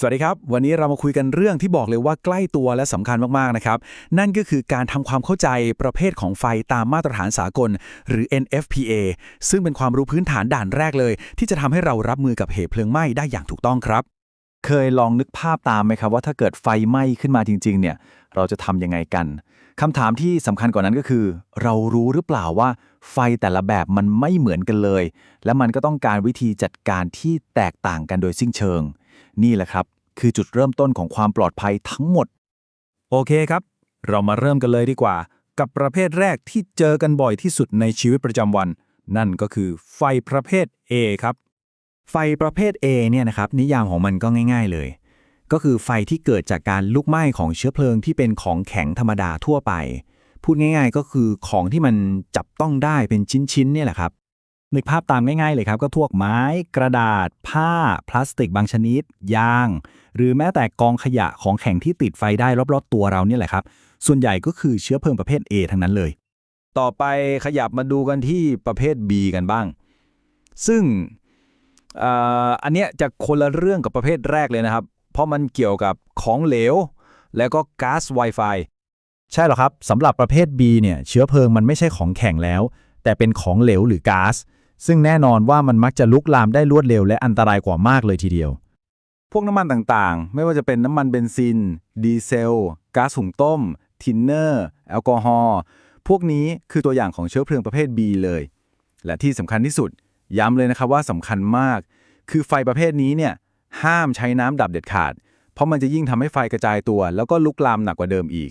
สวัสดีครับ วันนี้เรามาคุยกันเรื่องที่บอกเลยว่าใกล้ตัวและสำคัญมากๆนะครับ นั่นก็คือการทำความเข้าใจประเภทของไฟตามมาตรฐานสากล หรือ NFPA ซึ่งเป็นความรู้พื้นฐานด่านแรกเลย ที่จะทำให้เรารับมือกับเหตุเพลิงไหม้ได้อย่างถูกต้องครับ เคยลองนึกภาพตามไหมครับว่าถ้าเกิดไฟไหม้ขึ้นมาจริง ๆ เนี่ยเราจะทำยังไงกันคำถามที่สำคัญกว่านั้นก็คือ เรารู้หรือเปล่าว่า ไฟแต่ละแบบมันไม่เหมือนกันเลย และมันก็ต้องการวิธีจัดการที่แตกต่างกันโดยสิ้นเชิง นี่แหละครับ คือจุดเริ่มต้นของความปลอดภัยทั้งหมด โอเคครับ เรามาเริ่มกันเลยดีกว่า กับประเภทแรกที่เจอกันบ่อยที่สุดในชีวิตประจำวัน นั่นก็คือไฟประเภท A ครับ ไฟประเภท A เนี่ยนะครับนิยามของมันก็ง่าย ๆเลย ก็คือไฟที่เกิดจากการลุกไหม้ของเชื้อเพลิงที่เป็นของแข็งธรรมดาทั่วไป พูดง่าย ๆ ก็คือของที่มันจับต้องได้เป็นชิ้นๆเนี่ยแหละครับ นึกภาพตามง่ายๆเลยครับ ก็พวกไม้ กระดาษ ผ้า พลาสติกบางชนิด ยาง หรือแม้แต่กองขยะของแข็งที่ติดไฟได้รอบๆตัวเราเนี่ยแหละครับ ส่วนใหญ่ก็คือเชื้อเพลิงประเภท A ทั้งนั้นเลย ต่อไปขยับมาดูกันที่ประเภท B กันบ้าง ซึ่งอ่ออันเนี้ยจะคนละเรื่องกับประเภทแรกเลยนะครับ เพราะมันเกี่ยวกับของเหลว แล้วก็ก๊าซ Wi-Fi ใช่หรอครับสำหรับประเภท B เนี่ยเชื้อเพลิงมันไม่ใช่ของแข็งแล้ว แต่เป็นของเหลวหรือก๊าซ ซึ่งแน่นอนว่ามันมักจะลุกลามได้รวดเร็วและอันตรายกว่ามากเลยทีเดียว พวกน้ำมันต่างๆ ไม่ว่าจะเป็นน้ำมันเบนซิน ดีเซลก๊าซหุงต้ม ทินเนอร์ แอลกอฮอล์พวกนี้คือตัวอย่างของเชื้อเพลิงประเภท B เลย และที่สำคัญที่สุด ย้ำเลยนะครับว่าสำคัญมาก คือไฟประเภทนี้เนี่ยห้ามใช้น้ำดับเด็ดขาด เพราะมันจะยิ่งทำให้ไฟกระจายตัว แล้วก็ลุกลามหนักกว่าเดิมอีก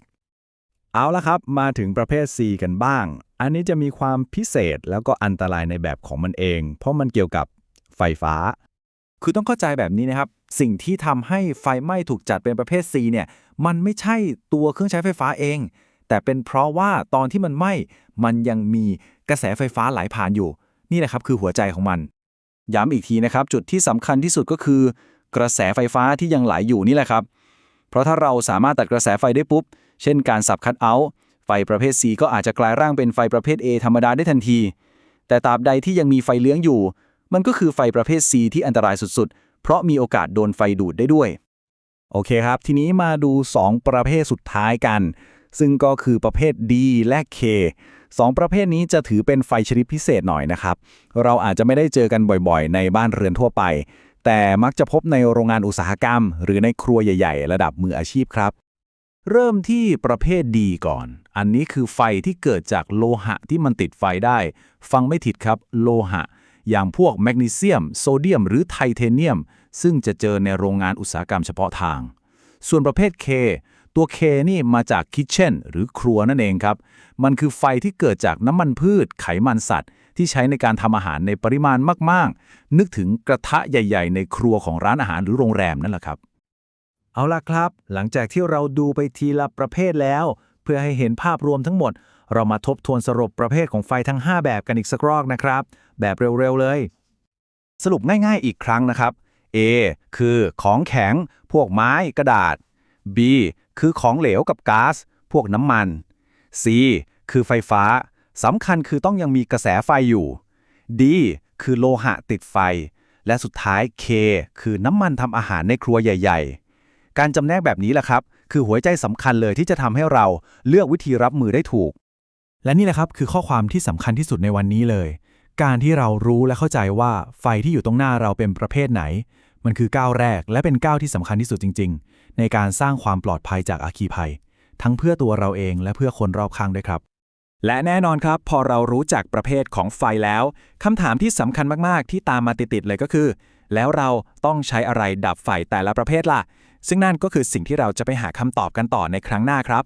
เอาละครับ มาถึงประเภท C กันบ้าง อันนี้จะมีความพิเศษแล้วก็อันตรายในแบบของมันเอง เพราะมันเกี่ยวกับไฟฟ้า คือต้องเข้าใจแบบนี้นะครับ สิ่งที่ทำให้ไฟไหม้ถูกจัดเป็นประเภท C เนี่ย มันไม่ใช่ตัวเครื่องใช้ไฟฟ้าเอง แต่เป็นเพราะว่าตอนที่มันไหม้ มันยังมีกระแสไฟฟ้าไหลผ่านอยู่ นี่แหละครับคือหัวใจของมัน ย้ำอีกทีนะครับ จุดที่สำคัญที่สุดก็คือ กระแสไฟฟ้าที่ยังไหลอยู่นี่แหละครับ เพราะถ้าเราสามารถตัดกระแสไฟได้ปุ๊บ เช่นการสับคัตเอาท์ไฟประเภท C ก็อาจจะกลายร่างเป็นไฟประเภท A ธรรมดาได้ทันที แต่ตราบใดที่ยังมีไฟเลี้ยงอยู่ มันก็คือไฟประเภท C ที่อันตรายสุดๆ เพราะมีโอกาสโดนไฟดูดได้ด้วย โอเคครับ ทีนี้มาดู 2 ประเภทสุดท้ายกัน ซึ่งก็คือประเภท D และ K สองประเภทนี้จะถือเป็นไฟชนิดพิเศษหน่อยนะครับ เราอาจจะไม่ได้เจอกันบ่อยๆ ในบ้านเรือนทั่วไป แต่มักจะพบในโรงงานอุตสาหกรรม หรือในครัวใหญ่ ๆ ระดับมืออาชีพครับ เริ่มที่ประเภทดีก่อน อันนี้คือไฟที่เกิดจากโลหะที่มันติดไฟได้ ฟังไม่ผิดครับ โลหะ อย่างพวกแมกนีเซียม โซเดียม หรือไทเทเนียม ซึ่งจะเจอในโรงงานอุตสาหกรรมเฉพาะทาง ส่วนประเภท K ตัว K นี่มาจากคิทเช่นหรือครัวนั่นเองครับ มันคือไฟที่เกิดจากน้ำมันพืช ไขมันสัตว์ ที่ใช้ในการทำอาหารในปริมาณมาก ๆ นึกถึงกระทะใหญ่ ๆ ในครัวของร้านอาหารหรือโรงแรมนั่นแหละครับ เอาล่ะครับ หลังจากที่เราดูไปทีละประเภทแล้ว เพื่อให้เห็นภาพรวมทั้งหมด เรามาทบทวนสรุปประเภทของไฟทั้ง 5 แบบกันอีกสักรอบนะครับ แบบเร็วๆเลย สรุปง่ายๆอีกครั้งนะครับ A คือของแข็ง พวกไม้กระดาษ B คือของเหลวกับก๊าซพวกน้ำมัน C คือไฟฟ้าสำคัญคือต้องยังมีกระแสไฟอยู่ D คือโลหะติดไฟ และสุดท้าย K คือน้ำมันทำอาหารในครัวใหญ่ ๆ การจำแนกแบบนี้แหละครับ คือหัวใจสำคัญเลยที่จะทำให้เราเลือกวิธีรับมือได้ถูก และนี่แหละครับคือข้อความที่สำคัญที่สุดในวันนี้เลย การที่เรารู้และเข้าใจว่าไฟที่อยู่ตรงหน้าเราเป็นประเภทไหน มันคือก้าวแรกและเป็นก้าวที่สำคัญที่สุดจริง ๆ ในการสร้างความปลอดภัยจากอาคีภัย ทั้งเพื่อตัวเราเองและเพื่อคนรอบข้างด้วยครับและแน่นอนครับ พอเรารู้จักประเภทของไฟแล้วคำถามที่สำคัญมาก ๆ ที่ตามมาติด ๆ เลยก็คือ แล้วเราต้องใช้อะไรดับไฟแต่ละประเภทล่ะ ซึ่งนั่นก็คือสิ่งที่เราจะไปหาคำตอบกันต่อในครั้งหน้าครับ